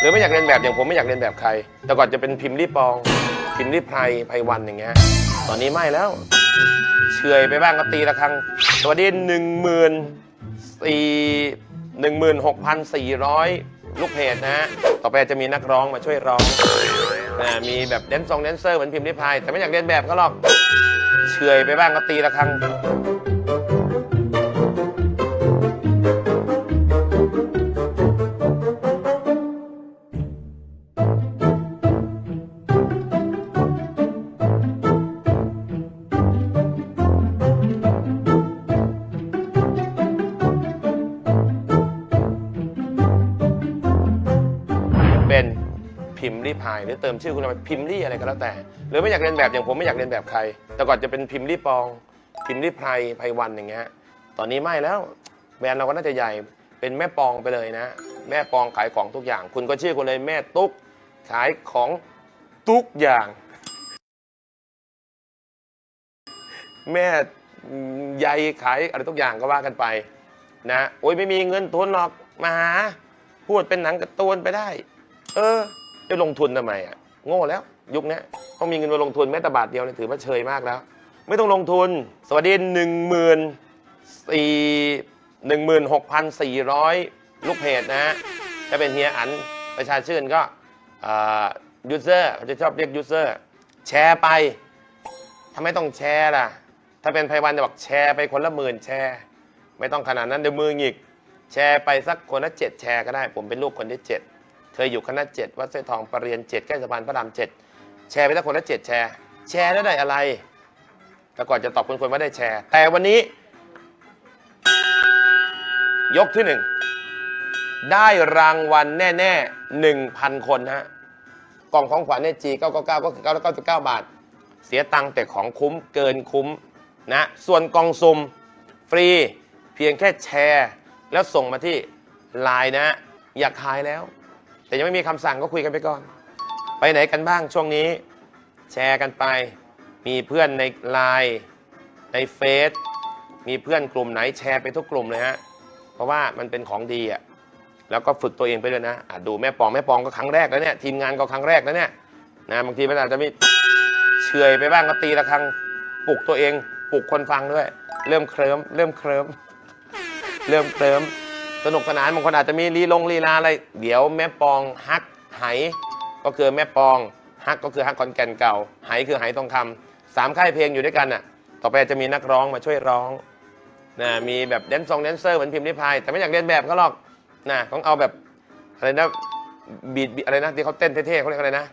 หรือไม่อยากเรียนแบบอย่างผมไม่อยากเรียนแบบใคร แต่ก่อนจะเป็นพิมพ์รีปอง พิมพ์รีไพรไพวันอย่างเงี้ยตอนนี้ไม่แล้วเฉยไปบ้างก็ตีละครั้งสวัสดีหนึ่งหมื่นสี่หนึ่งหมื่นหกพันสี่ร้อยลูกเพจนะฮะต่อไปจะมีนักร้องมาช่วยร้องนะมีแบบแดนซองแดนเซอร์เหมือนพิมพ์ริพายแต่ไม่อยากเรียนแบบก็หรอกเฉยไปบ้างก็ตีละครั้ง พิมพ์รีพายหรือเติมชื่อคุณไปพิมพ์รีอะไรก็แล้วแต่ หรือไม่อยากเรียนแบบอย่างผมไม่อยากเรียนแบบใคร แต่ก่อนจะเป็นพิมพ์รีปอง พิมพ์รีไพรไพวันอย่างเงี้ยตอนนี้ไม่แล้วแบรนด์เราก็น่าจะใหญ่เป็นแม่ปองไปเลยนะ แม่ปองขายของทุกอย่าง คุณก็ชื่อคุณเลยแม่ตุ๊กขายของทุกอย่าง แม่ใยขายอะไรทุกอย่างก็ว่ากันไป นะโอ้ยไม่มีเงินทุนหรอกมาหาพูดเป็นหนังกร์ตูนไปได้ เออ จะลงทุนทำไมอะโง่แล้วยุคนี้ต้องมีเงินมาลงทุนแม้แต่บาทเดียวเนี่ยถือว่าเชยมากแล้ว ไม่ต้องลงทุน สวัสดีหนึ่งหมื่นสี่หนึ่งหมื่นหกพันสี่ร้อยลูกเพจนะฮะถ้าเป็นเฮียอันประชาชื่นก็ยูเซอร์เขาจะชอบเรียกยูเซอร์แชร์ไปทำไมต้องแชร์ล่ะ ถ้าเป็นไพวันจะบอกแชร์ไปคนละหมื่นแชร์ ไม่ต้องขนาดนั้นเดี๋ยวมือหงิก แชร์ไปสักคนละเจ็ดแชร์ก็ได้ ผมเป็นลูกคนที่เจ็ด เคยอยู่คณะเจ็ดวัดสร้อยทองปรริญญาเจ็ดใกล้สะพานพระรามเจ็ดแชร์ไปสักคนละเจ็ดแชร์ แชร์แล้วได้อะไร แต่ก่อนจะตอบคนคนว่าได้แชร์ แต่วันนี้ ยกที่หนึ่งได้รางวัลแน่ๆหนึ่งพันคนฮะกล่องของขวัญเนี่ยจีเก้าเก้าเก้าก็คือเก้าร้อยเก้าสิบเก้าบาท เสียตังค์แต่ของคุ้มเกินคุ้มนะส่วนกล่องซุ่มฟรีเพียงแค่แชร์ แล้วส่งมาที่ไลน์นะ อยากขายแล้ว แต่ยังไม่มีคำสั่งก็คุยกันไปก่อน ไปไหนกันบ้างช่วงนี้ แชร์กันไป มีเพื่อนในไลน์ในเฟซมีเพื่อนกลุ่มไหนแชร์ไปทุกกลุ่มเลยฮะ เพราะว่ามันเป็นของดีอะแล้วก็ฝึกตัวเองไปด้วยนะอะดูแม่ปองแม่ปองก็ครั้งแรกแล้วเนี่ยทีมงานก็ครั้งแรกแล้วเนี่ยนะบางทีมันอาจจะมีเฉอยไปบ้างก็ตีละครั้งปลุกตัวเองปลุกคนฟังด้วย เริ่มเคลิ้มเริ่มเคลิ้มเริ่มเคลิ้ม สนุกสนานบางคนอาจจะมีลีลงลีลาอะไร เดี๋ยวแม่ปองฮักไหก็คือแม่ปองฮักก็คือฮักคอนแกนเก่าไหคือไหทองคำสามค่ายเพลงอยู่ด้วยกันน่ะ ต่อไปจะมีนักร้องมาช่วยร้องนะมีแบบแดนซองแดนเซอร์เหมือนพิมพ์ริพาย แต่ไม่อยากเรียนแบบก็หรอกนะต้องเอาแบบอะไรนะบีดอะไรนะที่เขาเต้นเท่ๆเขาเรียกอะไรนะ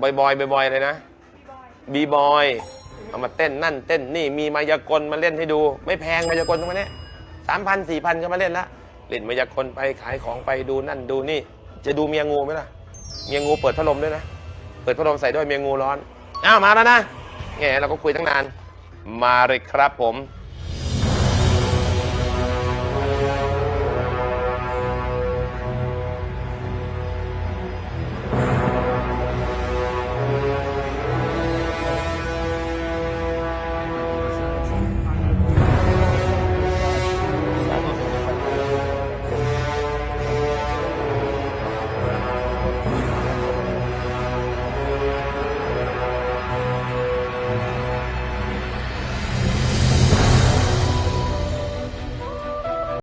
บอยบอยบอยอะไรนะบีบอยเอามาเต้นนั่นเต้นนี่มีมายากลมาเล่นให้ดู ไม่แพงมายากลตรงนี้ สามพันสี่พันก็มาเล่นละเล่นมายากลไปขายของไปดูนั่นดูนี่ จะดูเมียงูไหมล่ะ เมียงูเปิดพัดลมด้วยนะ เปิดพัดลมใส่ด้วยเมียงูร้อน อ้าวมาแล้วนะแง่เราก็คุยตั้งนาน มาเลยครับผม